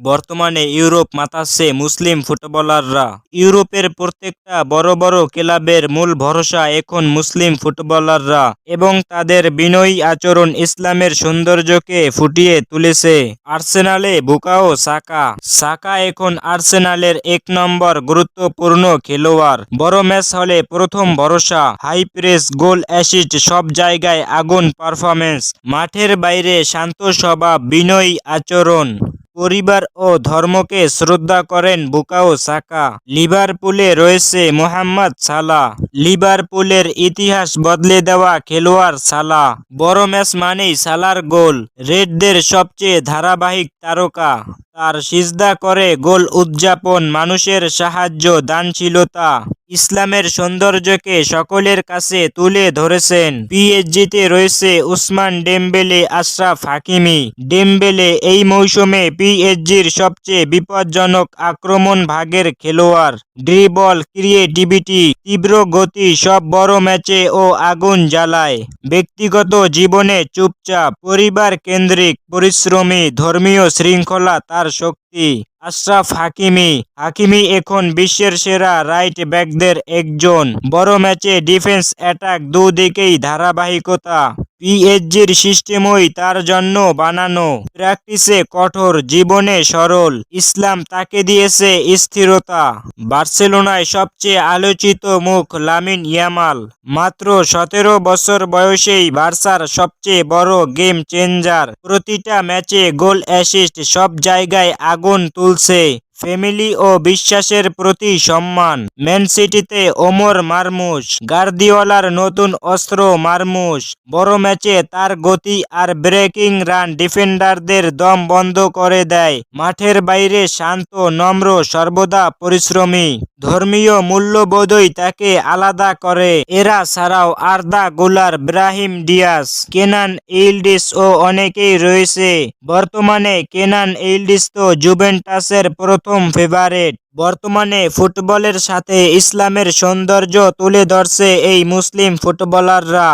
বর্তমানে ইউরোপ মাতাচ্ছে মুসলিম ফুটবলাররা। ইউরোপের প্রত্যেকটা বড় বড় ক্লাবের মূল ভরসা এখন মুসলিম ফুটবলাররা এবং তাদের বিনয়ী আচরণ ইসলামের সৌন্দর্যকে ফুটিয়ে তুলেছে। আর্সেনালে বুকাও সাকা। সাকা এখন আর্সেনালের এক নম্বর গুরুত্বপূর্ণ খেলোয়াড়। বড় ম্যাচ হলে প্রথম ভরসা, হাই প্রেস, গোল, অ্যাসিস্ট সব জায়গায় আগুন পারফরমেন্স মাঠের বাইরে শান্ত স্বভাব, বিনয়ী আচরণ। পরিবার ও ধর্মকে শ্রদ্ধা করেন বুকাও সাকা। লিভারপুলে রয়েছে মোহাম্মদ সালা। লিভারপুলের ইতিহাস বদলে দেওয়া খেলোয়াড় সালা। বড় ম্যাচ মানেই সালার গোল। রেডদের সবচেয়ে ধারাবাহিক তারকা। তার সিজদা করে গোল উদযাপন, মানুষের সাহায্য, দানশীলতা। ইসলামের সৌন্দর্যকে সকলের কাছে তুলে ধরেছেন। পিএইচজিতে রয়েছে উসমান ডেমবেলে, আশরাফ হাকিমি। ডেমবেলে এই মৌসুমে পিএসজির সবচেয়ে বিপজ্জনক আক্রমণ ভাগের খেলোয়াড়। ড্রিবল ক্রিয়েটিভিটি তীব্র গতি, সব বড় ম্যাচে ও আগুন জ্বালায়। ব্যক্তিগত জীবনে চুপচাপ, পরিবার কেন্দ্রিক, পরিশ্রমী, ধর্মীয় শৃঙ্খলা তার শক্তি। আশরাফ হাকিমি হাকিমি এখন বিশ্বের সেরা রাইট ব্যাকদের একজন। বড় ম্যাচে ডিফেন্স অ্যাটাক দুদিকেই ধারাবাহিকতা। পিএসজির সিস্টেমই তার জন্য বানানো। প্র্যাকটিসে কঠোর, জীবনে সরল। ইসলাম তাকে দিয়েছে স্থিরতা। বার্সেলোনায় সবচেয়ে আলোচিত মুখ লামিন ইয়ামাল। মাত্র সতেরো বছর বয়সেই বার্সার সবচেয়ে বড় গেম চেঞ্জার। প্রতিটা ম্যাচে গোল, অ্যাসিস্ট সব জায়গায় আগুন তুলছে। ফ্যামিলি ও বিশ্বাসের প্রতি সম্মান। ম্যান সিটিতে ওমর মারমুশ, গার্দিওলার নতুন অস্ত্র মারমুশ, বড় ম্যাচে তার গতি আর ব্রেকিং রান ডিফেন্ডারদের দম বন্ধ করে দেয়। মাঠের বাইরে শান্ত, নম্র, সর্বদা পরিশ্রমী। ধর্মীয় মূল্যবোধই তাকে আলাদা করে। এরা ছাড়াও Arda Guler Brahim Diaz, Kenan Yildiz ও অনেকেই রয়েছে। বর্তমানে কেনান ইলডিস তো জুভেন্টাসের প্রথম ফেভারেট বর্তমানে ফুটবলের সাথে ইসলামের সৌন্দর্য তুলে ধরছে এই মুসলিম ফুটবলাররা।